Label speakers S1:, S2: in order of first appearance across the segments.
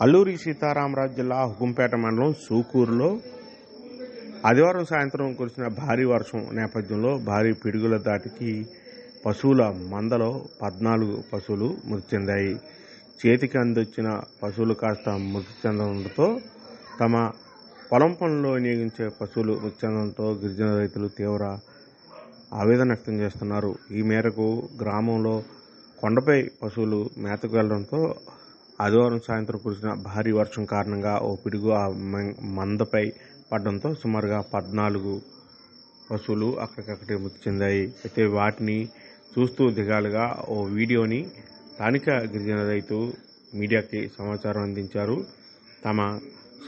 S1: అల్లూరి సీతారామరాజు జిల్లా హుకుంపేట మండలం సూకూరులో ఆదివారం సాయంత్రం కురిసిన భారీ వర్షం నేపథ్యంలో భారీ పిడుగుల దాటికి పశువుల మందలో పద్నాలుగు పశువులు మృతి చెందాయి. చేతికి అందొచ్చిన పశువులు కాస్త మృతి చెందడంతో తమ పొలం పనుల్లో వినియోగించే పశువులు మృతి చెందడంతో గిరిజన రైతులు తీవ్ర ఆవేదన వ్యక్తం చేస్తున్నారు. ఈ మేరకు గ్రామంలో కొండపై పశువులు మేతకు వెళ్ళడంతో ఆదివారం సాయంత్రం కురిసిన భారీ వర్షం కారణంగా ఓ పిడుగు ఆ మందపై పడడంతో సుమారుగా పద్నాలుగు పశువులు అక్కడికక్కడే మృతి చెందాయి. అయితే వాటిని చూస్తూ దిగాలుగా ఓ వీడియోని స్థానిక గిరిజన రైతు మీడియాకి సమాచారం అందించారు. తమ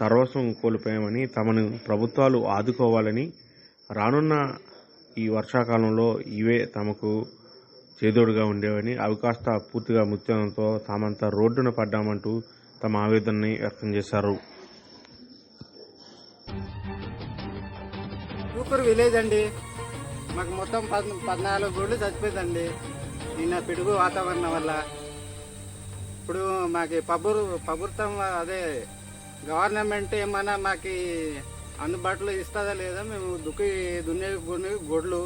S1: సర్వస్వం కోల్పోయామని తమను ప్రభుత్వాలు ఆదుకోవాలని రానున్న ఈ వర్షాకాలంలో ఇవే తమకు చేదోడుగా ఉండేవని అవి కాస్త పూర్తిగా మృత్యంతో తామంతా రోడ్డున పడ్డామంటూ తమ ఆవేదనని వ్యక్తం చేశారు.
S2: సూపర్ విలేజ్ అండి మాకు మొత్తం పద్ పద్నాలుగు గోళ్ళు చచ్చిపోయిందండి. నిన్న పిడుగు వాతావరణం వల్ల. ఇప్పుడు మాకు పబురు ప్రభుత్వం అదే గవర్నమెంట్ ఏమైనా మాకు అందుబాటులో ఇస్తుందా లేదా? మేము దుక్కి దున్నే గొడ్లు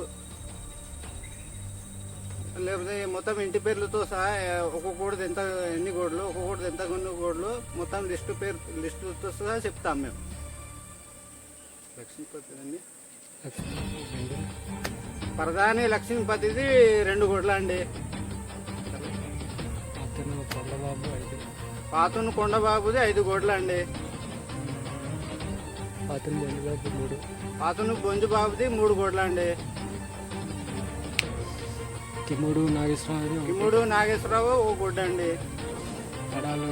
S2: లేకపోతే మొత్తం ఇంటి పేర్లతో సహా ఒక్కొక్క గోడది ఎంత ఎన్ని గోడ్లు ఒక్కొక్క గోడది ఎంత కొన్ని గోడ్లు మొత్తం లిస్టు పేరు లిస్టుతో సహా చెప్తాం మేము. లక్ష్మీపతి ప్రధాని లక్ష్మీపతిది రెండు గొడ్ల అండి. పాతును కొండబాబుది ఐదు గొడ్ల అండి.
S3: అతను బొండిబాబు మూడు.
S2: పాతును బొంజుబాబుది మూడు గొడ్ల అండి.
S3: తిమ్ముడు నాగేశ్వరరావు.
S2: కిమ్ముడు నాగేశ్వరరావు ఓ గొడ్డ అండి
S3: కడాలు